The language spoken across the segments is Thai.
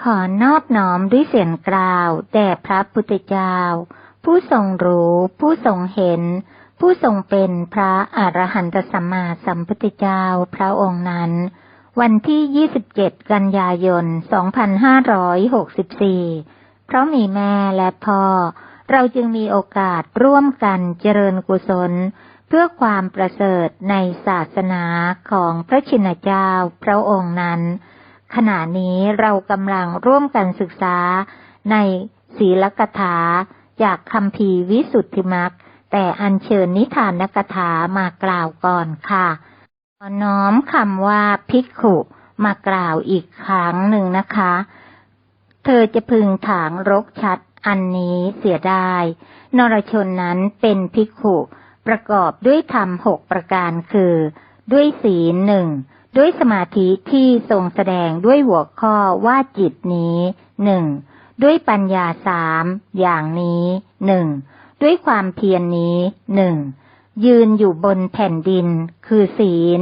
ขอนอบน้อมด้วยเสียงกล่าว แด่พระพุทธเจ้า ผู้ทรงรู้ ผู้ทรงเห็น ผู้ทรงเป็นพระอรหันตสัมมาสัมพุทธเจ้าพระองค์นั้น วันที่ 27 กันยายน 2564 เพราะมีแม่และพ่อ เราจึงมีโอกาสร่วมกันเจริญกุศล เพื่อความประเสริฐในศาสนาของพระชินเจ้าพระองค์นั้น ขณะนี้เรากำลังร่วมกันศึกษาในศีลกถา จากคำพีวิสุทธิมักแต่อัญเชิญนิทานกถามากล่าวก่อนค่ะน้อมคำว่าภิกขุมากล่าวอีกครั้งหนึ่งนะคะ เธอจะพึงถางรกชัดอันนี้เสียได้นรชนนั้นเป็นภิกขุ ประกอบด้วยธรรมหกประการคือ ด้วยศีลหนึ่ง ด้วยสมาธิที่ทรงแสดงด้วยหัวข้อว่าจิตนี้หนึ่งด้วยปัญญาสามอย่างนี้หนึ่งด้วยความเพียรนนี้หนึ่งยืนอยู่บนแผ่นดิน คือศีล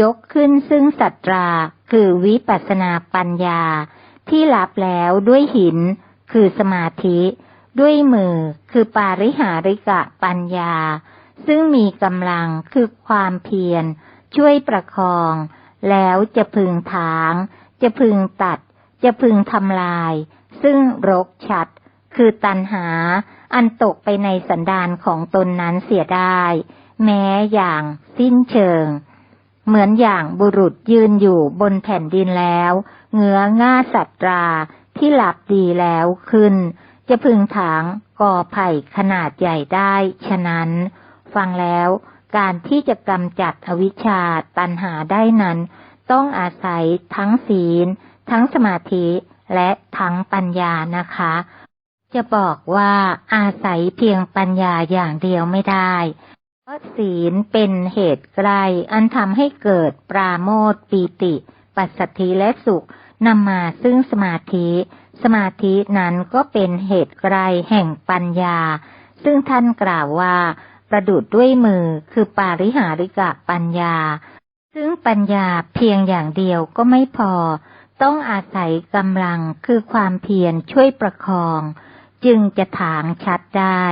ยกขึ้นซึ่งสัตรา คือวิปัสนาปัญญา ที่รับแล้วด้วยหิน คือสมาธิ ด้วยมือ คือปาริหาริกะปัญญา ซึ่งมีกำลังคือความเพียร ช่วยประคอง แล้วจะพึงถาง จะพึงตัด จะพึงทำลาย ซึ่งรกชัด คือตันหา อันตกไปในสันดานของตนนั้นเสียได้ แม้อย่างสิ้นเชิง เหมือนอย่างบุรุษยืนอยู่บนแผ่นดินแล้วเงื้อง่าสัตราที่หลับดีแล้วขึ้น จะพึงถางก่อไผ่ขนาดใหญ่ได้ ฉะนั้น ฟังแล้ว การที่จะกำจัดอวิชชาตันหาได้นั้น ต้องอาศัยทั้งศีล ทั้งสมาธิและทั้งปัญญานะคะ จะบอกว่าอาศัยเพียงปัญญาอย่างเดียวไม่ได้ เพราะศีลเป็นเหตุใกลอันทำให้เกิดปราโมทปีติ ปัสสัทธิและสุขนำมาซึ่งสมาธิ สมาธินั้นก็เป็นเหตุไกลแห่งปัญญา ซึ่งท่านกล่าวว่า ประดุดด้วยมือคือปาริหาริกะปัญญา ซึ่งปัญญาเพียงอย่างเดียวก็ไม่พอ ต้องอาศัยกำลังคือความเพียรช่วยประคอง จึงจะถางชัดได้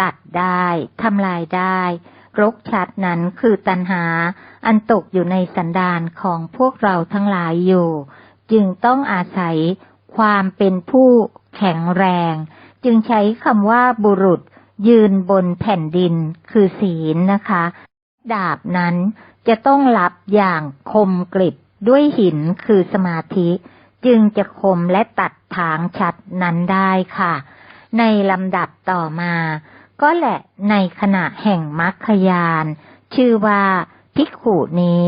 ตัดได้ทำลายได้รกชัดนั้นคือตัณหา อันตกอยู่ในสันดานของพวกเราทั้งหลายอยู่ จึงต้องอาศัยความเป็นผู้แข็งแรง จึงใช้คำว่าบุรุษ ยืนบนแผ่นดินคือศีลนะคะ ดาบนั้นจะต้องรับอย่างคมกริบด้วยหินคือสมาธิ จึงจะคมและตัดทางชัดนั้นได้ค่ะ ในลำดับต่อมา ก็แหละในขณะแห่งมรรคยาน ชื่อว่าภิกขุนี้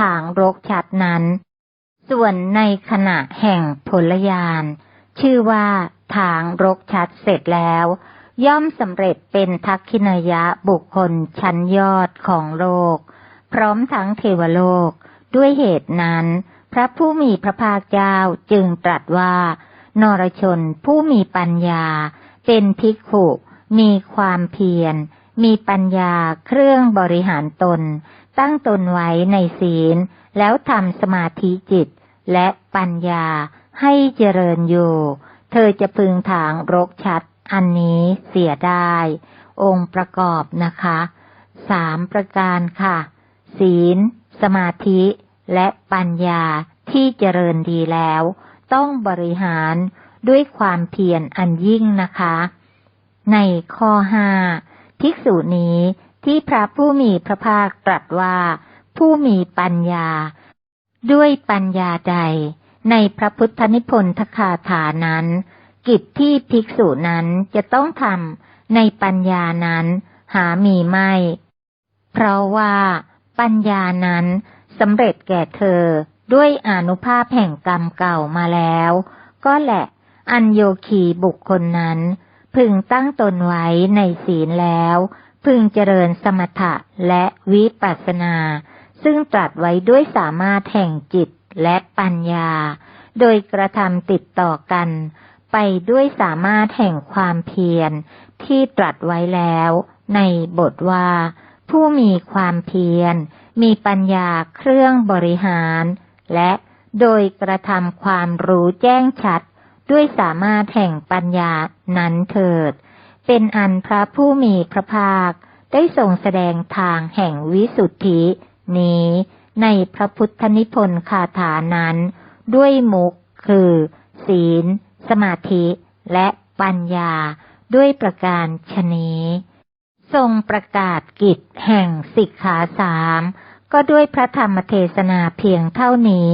ทางรกชัดนั้น ส่วนในขณะแห่งผลยาน ชื่อว่าทางรกชัดเสร็จแล้ว ย่อมสำเร็จเป็นทักขินายะบุคคลชั้นยอดของโลก พร้อมทั้งเทวโลก ด้วยเหตุนั้น พระผู้มีพระภาคเจ้าจึงตรัสว่า นรชนผู้มีปัญญา เป็นภิกขุมีความเพียร มีปัญญาเครื่องบริหารตน ตั้งตนไว้ในศีล แล้วทำสมาธิจิต และปัญญาให้เจริญอยู่ เธอจะพึงถางรกชัด อันนี้เสียได้องค์ประกอบนะคะสามประการค่ะ ศีล สมาธิ และปัญญาที่เจริญดีแล้ว ต้องบริหารด้วยความเพียรอันยิ่งนะคะ ในข้อห้าภิกษุนี้ที่พระผู้มีพระภาคตรัสว่า ผู้มีปัญญา ด้วยปัญญาใด ในพระพุทธนิพนธคาถานั้น กิจที่ภิกษุนั้นจะต้องทำในปัญญานั้นหามีไม่ เพราะว่าปัญญานั้นสำเร็จแก่เธอด้วยอนุภาพแห่งกรรมเก่ามาแล้ว ก็แหละอันโยคีบุคคลนั้น พึงตั้งตนไว้ในศีลแล้ว พึงเจริญสมถะและวิปัสสนา ซึ่งตรัสไว้ด้วยสามารถแห่งจิตและปัญญา โดยกระทำติดต่อกัน ไปด้วยสามารถแห่งความเพียรที่ตรัสไว้แล้ว ในบทว่า ผู้มีความเพียร มีปัญญาเครื่องบริหาร และโดยกระทำความรู้แจ้งชัด ด้วยสามารถแห่งปัญญานั้นเถิด เป็นอันพระผู้มีพระภาค ได้ทรงแสดงทางแห่งวิสุทธิ นี้ในพระพุทธนิพนธ์คาถานั้น ด้วยมุกคือ ศีล สมาธิและปัญญาด้วยประการชนี้ทรงประกาศกิจแห่งสิกขาสามก็ด้วยพระธรรมเทศนาเพียงเท่านี้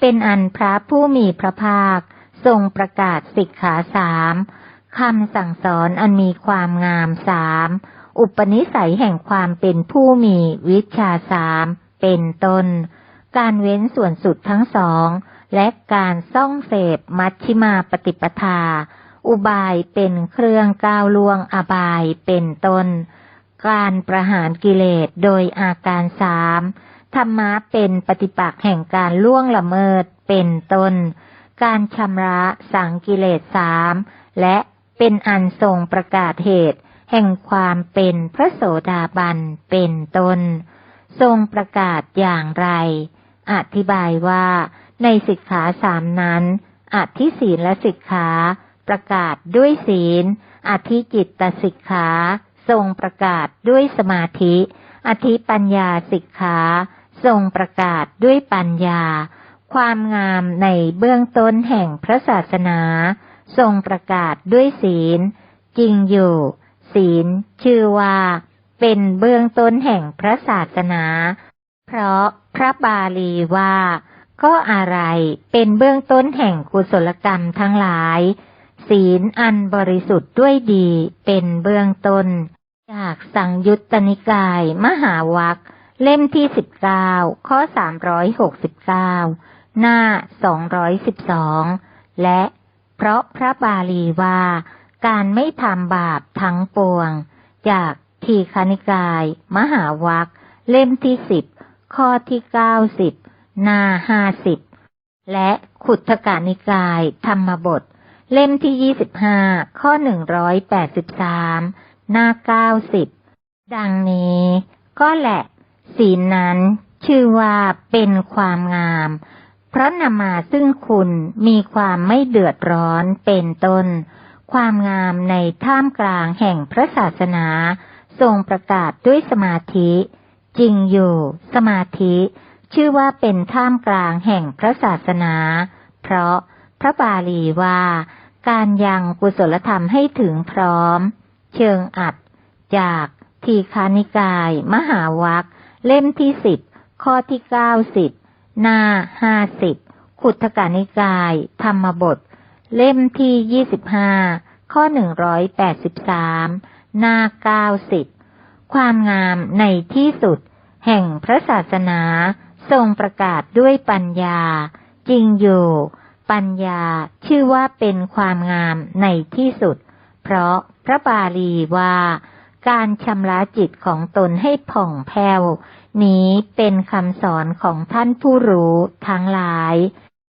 เป็นอันพระผู้มีพระภาค ทรงประกาศสิกขาสามคำสั่งสอนอันมีความงามสามอุปนิสัยแห่งความเป็นผู้มีวิชาสามเป็นต้น การเว้นส่วนสุดทั้งสอง และการซ่องเสพมัชชิมาปฏิปทา อุบายเป็นเครื่องก้าวล่วงอบายเป็นต้น การประหารกิเลสโดยอาการสามธรรมะเป็นปฏิปักษ์แห่งการล่วงละเมิดเป็นต้น การชำระสังกิเลสสามและเป็นอันทรงประกาศเหตุ แห่งความเป็นพระโสดาบันเป็นต้น ทรงประกาศอย่างไร อธิบายว่า ในสิกขาสามนั้นอธิศีลและสิกขาประกาศด้วยศีล อธิจิตตสิกขา ทรงประกาศด้วยสมาธิ อธิปัญญาสิกขา ทรงประกาศด้วยปัญญา ความงามในเบื้องต้นแห่งพระศาสนา ทรงประกาศด้วยศีล จริงอยู่ ศีล ชื่อว่า เป็นเบื้องต้นแห่งพระศาสนา เพราะพระบาลีว่า ก็อะไรเป็นเบื้องต้นแห่งกุศลกรรมทั้งหลาย ศีลอันบริสุทธิ์ด้วยดีเป็นเบื้องต้น จากสังยุตตนิกาย มหาวัคเล่มที่สิบเก้าข้อสามร้อยหกสิบเก้าหน้าสองร้อยสิบสองและเพราะพระบาลีว่า การไม่ทำบาปทั้งปวง จากทีคณิกาย มหาวัคเล่มที่สิบข้อที่เก้าสิบ หน้าห้าสิบ และขุทธกานิกาย ธรรมบท เล่มที่ยี่สิบห้าข้อหนึ่งร้อยแปดสิบสามหน้าเก้าสิบ ดังนี้ ก็แหละ ศีลนั้นชื่อว่าเป็นความงาม เพราะนำมาซึ่งคุณมีความไม่เดือดร้อนเป็นต้น ความงามในท่ามกลางแห่งพระศาสนา ทรงประกาศด้วยสมาธิ จริงอยู่ สมาธิ ชื่อว่าเป็นท่ามกลางแห่งพระศาสนา เพราะพระบาลีว่า การยังกุศลธรรมให้ถึงพร้อม เชิงอัด จากทีคานิกาย มหาวัคเล่มที่สิบข้อที่เก้าสิบหน้าห้าสิบขุทธกานิกาย ธรรมบท เล่มที่ยี่สิบห้าข้อหนึ่งร้อยแปดสิบสามหน้าเก้าสิบความงามในที่สุด แห่งพระศาสนา ทรงประกาศด้วยปัญญา จริงอยู่ ปัญญาชื่อว่าเป็นความงามในที่สุด เพราะพระบาลีว่า การชำระจิตของตนให้ผ่องแผ้วนี้เป็นคำสอนของท่านผู้รู้ทั้งหลาย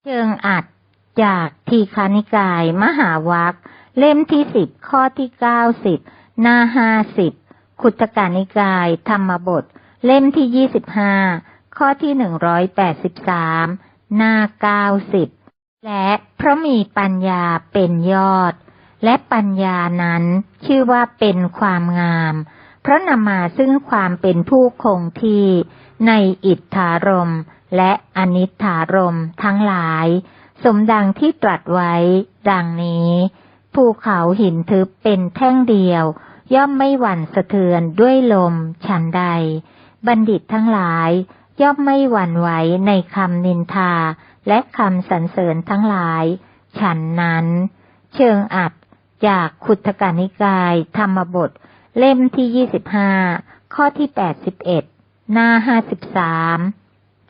เชิงอัดจากทีคานิกายมหาวัคเล่มที่สิบข้อที่เก้าสิบหน้าห้าสิบขุตกานิกายธรรมบท เล่มที่ยี่สิบห้า ข้อที่หนึ่งร้อยแปดสิบสามหน้าเก้าสิบและเพราะมีปัญญาเป็นยอด และปัญญานั้นชื่อว่าเป็นความงาม เพราะนำมาซึ่งความเป็นผู้คงที่ในอิทธารมและอนิธารมทั้งหลาย สมดังที่ตรัสไว้ ดังนี้ ภูเขาหินทึบเป็นแท่งเดียว ย่อมไม่หวั่นสะเทือนด้วยลมฉันใด บัณฑิตทั้งหลาย ย่อมไม่หวั่นไหวในคำนินทาและคำสรรเสริญทั้งหลาย ฉันนั้น เชิงอัดจากขุทกานิกาย ธรรมบท เล่มที่ยี่สิบห้าข้อที่แปดสิบเอ็ดหน้าห้าสิบสาม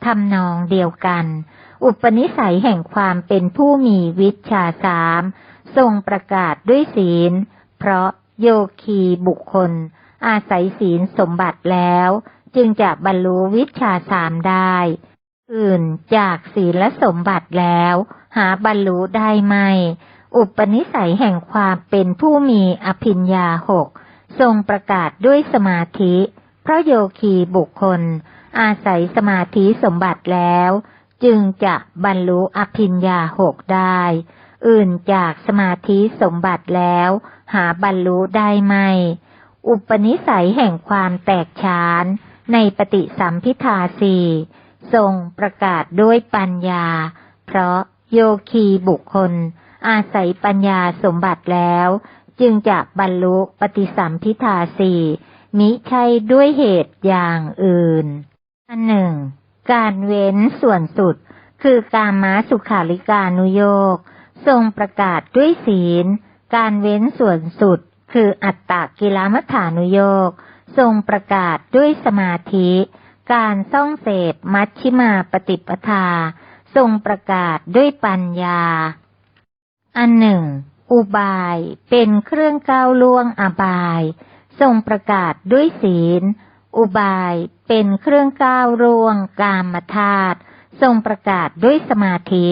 ทำนองเดียวกัน อุปนิสัยแห่งความเป็นผู้มีวิชาสามทรงประกาศด้วยศีล เพราะโยคีบุคคล อาศัยศีลสมบัติแล้ว จึงจะบรรลุวิชาสามได้ อื่นจากศีลสมบัติแล้ว หาบรรลุได้ไหมอุปนิสัยแห่งความเป็นผู้มีอภิญญาหกทรงประกาศด้วยสมาธิเพราะโยคีบุคคล อาศัยสมาธิสมบัติแล้ว จึงจะบรรลุอภิญญาหกได้ อื่นจากสมาธิสมบัติแล้ว หาบรรลุได้ไหมอุปนิสัยแห่งความแตกฉาน ในปฏิสัมพิทาสีทรงประกาศด้วยปัญญา เพราะโยคีบุคคล อาศัยปัญญาสมบัติแล้ว จึงจะบรรลุปฏิสัมพิทาสีมิใช่ด้วยเหตุอย่างอื่น อันหนึ่ง การเว้นส่วนสุด คือการมาสุขาริกานุโยกทรงประกาศด้วยศีล การเว้นส่วนสุด คืออัตตกิลมัฐานุโยก ทรงประกาศด้วยสมาธิ การส่องเสพมัชชิมาปฏิปทา ทรงประกาศด้วยปัญญา อันหนึ่ง อุบายเป็นเครื่องก้าวล่วงอบาย ทรงประกาศด้วยศีล อุบายเป็นเครื่องก้าวล่วงกามธาตุทรงประกาศด้วยสมาธิ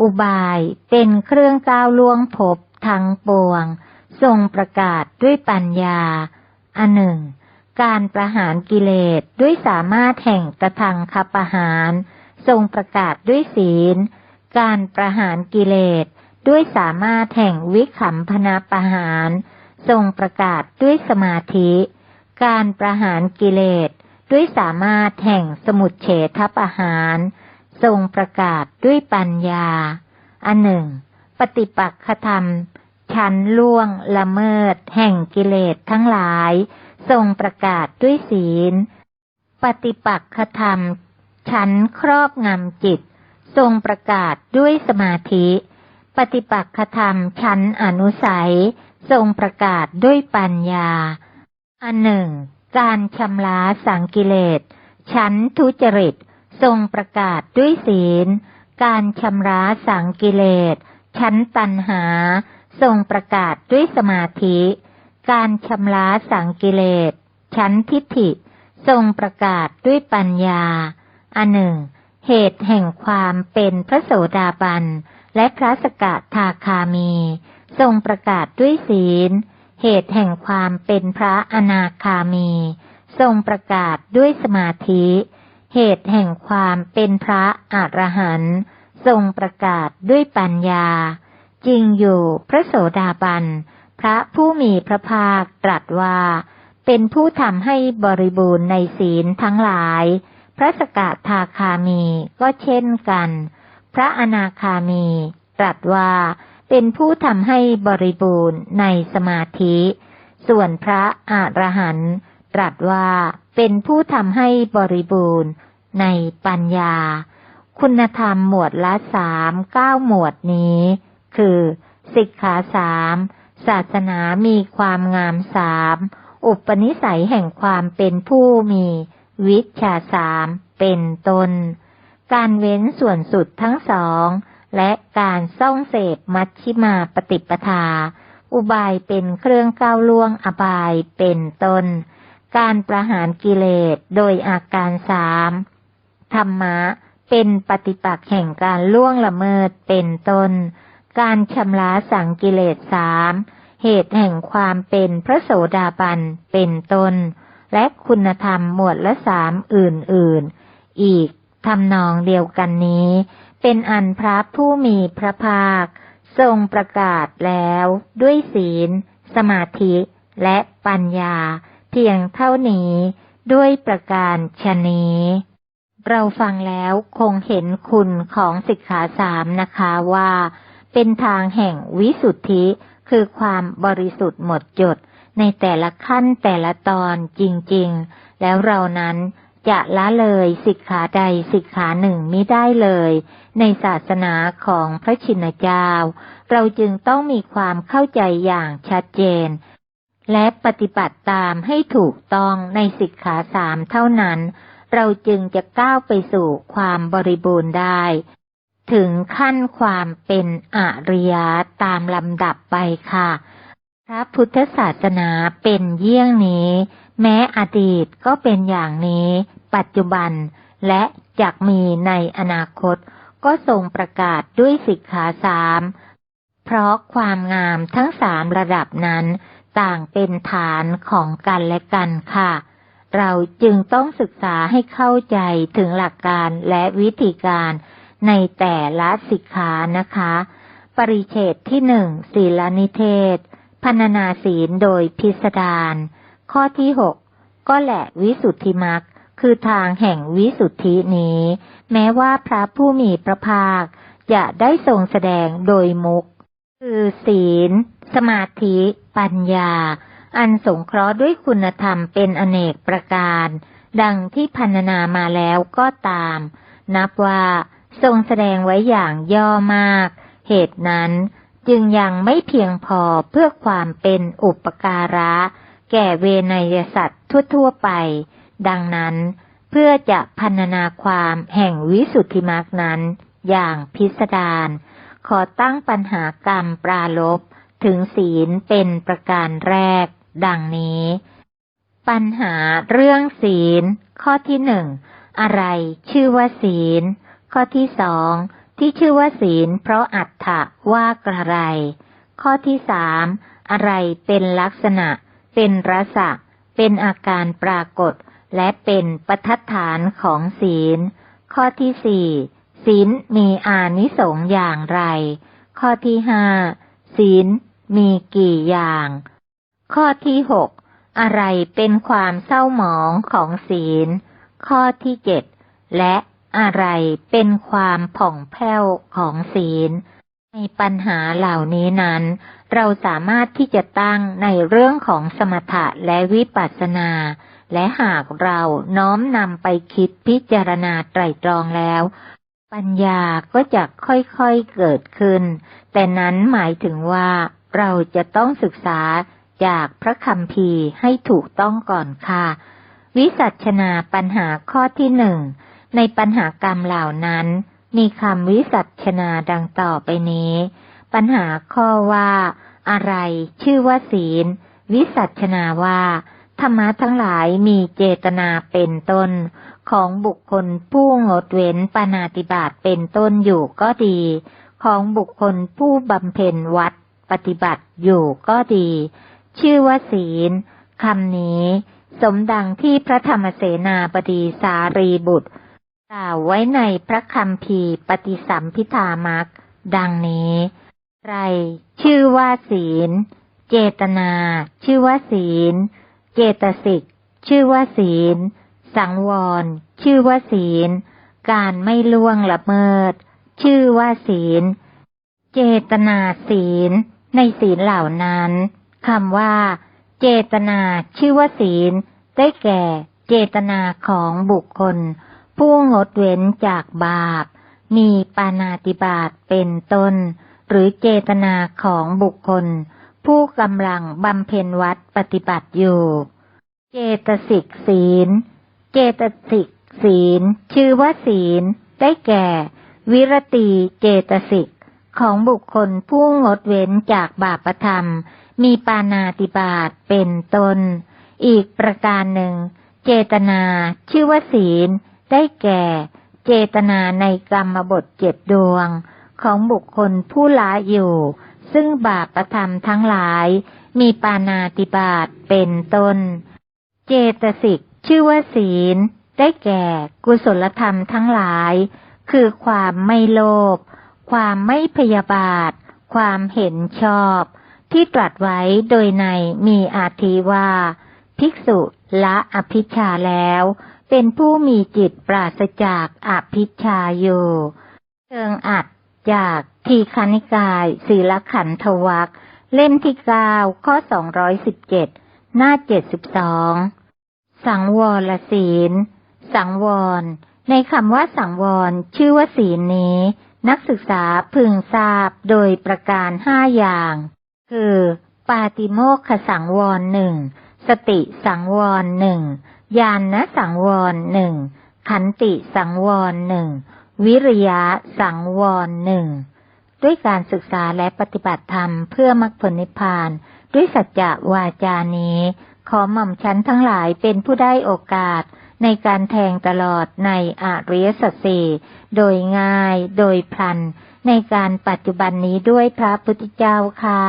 อุบายเป็นเครื่องก้าวล่วงภพทั้งปวง ทรงประกาศด้วยปัญญา อันหนึ่ง การประหารกิเลสด้วยสามารถแห่งตะทังคประหาร ทรงประกาศด้วยศีล การประหารกิเลสด้วยสามารถแห่งวิขำพนาประหาร ทรงประกาศด้วยสมาธิ การประหารกิเลสด้วยสามารถแห่งสมุดเฉทประหาร ทรงประกาศด้วยปัญญา อันหนึ่ง ปฏิปักษธรรม ชั้นล่วงละเมิด แห่งกิเลสทั้งหลาย ทรงประกาศด้วยศีล ปฏิปักษธรรม ชั้นครอบงำจิต ทรงประกาศด้วยสมาธิ ปฏิปักษธรรมชั้นอนุสัย ทรงประกาศด้วยปัญญา อันหนึ่ง การชำระสังกิเลส ชั้นทุจริต ทรงประกาศด้วยศีล การชำระสังกิเลส ชั้นตัณหา ทรงประกาศด้วยสมาธิ การชำระสังกิเลส ชั้นทิฏฐิ ทรงประกาศด้วยปัญญา อันหนึ่ง เหตุแห่งความเป็นพระโสดาบัน และพระสกทาคามี ทรงประกาศด้วยศีล เหตุแห่งความเป็นพระอนาคามี ทรงประกาศด้วยสมาธิ เหตุแห่งความเป็นพระอรหันต์ทรงประกาศด้วยปัญญา จริงอยู่พระโสดาบัน พระผู้มีพระภาคตรัสว่า เป็นผู้ทำให้บริบูรณ์ในศีลทั้งหลาย พระสกทาคามีก็เช่นกัน พระอนาคามีตรัสว่าเป็นผู้ทำให้บริบูรณ์ในสมาธิ ส่วนพระอรหันต์ตรัสว่าเป็นผู้ทำให้บริบูรณ์ในปัญญา คุณธรรมหมวดละสามเก้าหมวดนี้ คือ สิกขาสาม ศาสนามีความงามสาม อุปนิสัยแห่งความเป็นผู้มีวิชาสามเป็นตน การเว้นส่วนสุดทั้งสอง และการส่องเสพมัชชิมาปฏิปทา อุบายเป็นเครื่องก้าวล่วงอบายเป็นตน การประหารกิเลสโดยอาการสามธรรมะเป็นปฏิปักษ์แห่งการล่วงละเมิดเป็นตน การชำระสังกิเลสสามเหตุแห่งความเป็นพระโสดาบันเป็นต้น และคุณธรรมหมวดละสามอื่นๆ อีกทำนองเดียวกันนี้ เป็นอันพระผู้มีพระภาค ทรงประกาศแล้วด้วยศีล สมาธิและปัญญา เพียงเท่านี้ด้วยประการชนี้เราฟังแล้วคงเห็นคุณของสิกขาสามนะคะว่า เป็นทางแห่งวิสุทธิ คือความบริสุทธิ์หมดจด ในแต่ละขั้นแต่ละตอนจริง ๆ แล้วเรานั้นจะละเลยสิกขาใดสิกขาหนึ่งไม่ได้เลย ในศาสนาของพระชินเจ้า เราจึงต้องมีความเข้าใจอย่างชัดเจน และปฏิบัติตามให้ถูกต้องในสิกขาสามเท่านั้น เราจึงจะก้าวไปสู่ความบริบูรณ์ได้ ถึงขั้นความเป็นอริยะตามลำดับไปค่ะ พระพุทธศาสนาเป็นเยี่ยงนี้ แม้อดีตก็เป็นอย่างนี้ ปัจจุบันและจะมีในอนาคต ก็ทรงประกาศด้วยสิกขาสามเพราะความงามทั้งสามระดับนั้น ต่างเป็นฐานของกันและกันค่ะ เราจึงต้องศึกษาให้เข้าใจถึงหลักการและวิธีการ ในแต่ละสิกขานะคะ ปริเฉดที่หนึ่งศีลนิเทศพันนาศีลโดยพิสดารข้อที่หกก็แหละวิสุทธิมรรคคือทางแห่งวิสุทธินี้ แม้ว่าพระผู้มีพระภาคจะได้ทรงแสดงโดยมุก คือศีล สมาธิ ปัญญา อันสงเคราะห์ด้วยคุณธรรมเป็นอเนกประการ ดังที่พันนามาแล้วก็ตาม นับว่า ทรงแสดงไว้อย่างย่อมาก เหตุนั้นจึงยังไม่เพียงพอเพื่อความเป็นอุปการะ แก่เวนยสัตว์ทั่วๆไป ดังนั้นเพื่อจะพันนาความแห่งวิสุทธิมรรคนั้น อย่างพิสดารขอตั้งปัญหากรรมปราลบถึงศีลเป็นประการแรก ดังนี้ ปัญหาเรื่องศีล ข้อที่หนึ่งอะไรชื่อว่าศีล ข้อที่สองที่ชื่อว่าศีล เพราะอัตถะว่ากระไร ข้อที่สามอะไรเป็นลักษณะ เป็นรสะเป็นอาการปรากฏ และเป็นปัฏฐานของศีล ข้อที่สี่ศีลมีอานิสงส์อย่างไร ข้อที่ห้าศีลมีกี่อย่าง ข้อที่หกอะไรเป็นความเศร้าหมองของศีล ข้อที่เจ็ดและ อะไรเป็นความผ่องแผ้วของศีล ในปัญหาเหล่านี้นั้น เราสามารถที่จะตั้งในเรื่องของสมถะและวิปัสสนา และหากเราน้อมนำไปคิดพิจารณาไตรตรองแล้ว ปัญญาก็จะค่อยๆเกิดขึ้น แต่นั้นหมายถึงว่าเราจะต้องศึกษาจากพระคำพีให้ถูกต้องก่อนค่ะ วิสัชนาปัญหาข้อที่หนึ่ง ในปัญหากรรมเหล่านั้น มีคำวิสัชนาดังต่อไปนี้ ปัญหาข้อว่า อะไร ชื่อว่าศีล วิสัชนาว่าธรรมะทั้งหลายมีเจตนาเป็นต้น ของบุคคลผู้งดเว้นปานาติบาตเป็นต้นอยู่ก็ดี ของบุคคลผู้บำเพ็ญวัดปฏิบัติอยู่ก็ดี ชื่อว่าศีลคำนี้ สมดังที่พระธรรมเสนาบดีสารีบุตร กล่าวไว้ในพระคำพีปฏิสัมพิธามักดังนี้ไรชื่อว่าศีล เจตนา ชื่อว่าศีล เจตสิก ชื่อว่าศีล สังวร ชื่อว่าศีล การไม่ล่วงละเมิด ชื่อว่าศีล เจตนาศีล ในศีลเหล่านั้นคำว่า เจตนา ชื่อว่าศีล ได้แก่ เจตนาของบุคคล ผู้งดเว้นจากบาป มีปานาติบาตเป็นต้น หรือเจตนาของบุคคล ผู้กำลังบำเพ็ญวัดปฏิบัติอยู่ เจตสิกศีล เจตสิกศีล ชื่อว่าศีล ได้แก่ วิรติเจตสิกของบุคคลผู้งดเว้นจากบาปธรรม มีปานาติบาตเป็นต้น อีกประการหนึ่ง เจตนา ชื่อว่าศีล ได้แก่ เจตนาในกรรมบทเจ็ดดวง ของบุคคลผู้ละอยู่ ซึ่งบาปประธรรมทั้งหลาย มีปานาติบาตเป็นต้น เจตสิกชื่อว่าศีล ได้แก่กุศลธรรมทั้งหลาย คือความไม่โลภความไม่พยาบาท ความเห็นชอบ ที่ตรัสไว้โดยในมีอาทิว่า ภิกษุละอภิชาแล้ว เป็นผู้มีจิตปราศจากอภิชาอยู่เชิงอัดจากทีคณิกายศีลขันธวักเล่มที่เก้าข้อสองร้อยสิบเจ็ดหน้าเจ็ดสิบสองสังวรศีล สังวร ในคำว่าสังวร ชื่อว่าศีลนี้ นักศึกษาพึงทราบโดยประการห้าอย่าง คือ ปาติโมกขสังวรหนึ่งสติสังวรหนึ่ง ญาณนะสังวรหนึ่งขันติสังวรหนึ่งวิริยะสังวรหนึ่งด้วยการศึกษาและปฏิบัติธรรมเพื่อมรรคผลนิพพาน ด้วยสัจจะวาจานี้ ขอหม่อมชั้นทั้งหลายเป็นผู้ได้โอกาสในการแทงตลอดในอริยสัจสี่โดยง่ายโดยพลัน ในการปัจจุบันนี้ด้วยพระพุทธเจ้าค่ะ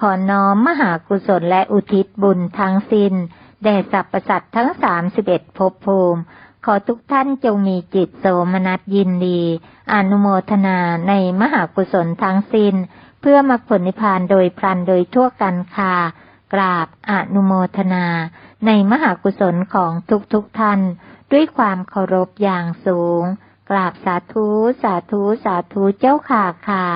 ขอน้อมมหากุศลและอุทิศบุญทั้งสิ้น แด่สรรพสัตว์ทั้งสามสิบเอ็ดภพภูมิ ขอทุกท่านจงมีจิตโสมนัสยินดี อนุโมทนาในมหากุศลทั้งสิ้น เพื่อมาผลนิพพานโดยพลันโดยทั่วกันค่ะกราบอนุโมทนา ในมหากุศลของทุกทุกท่าน ด้วยความเคารพอย่างสูง กราบสาธุ สาธุ สาธุเจ้าค่ะค่ะ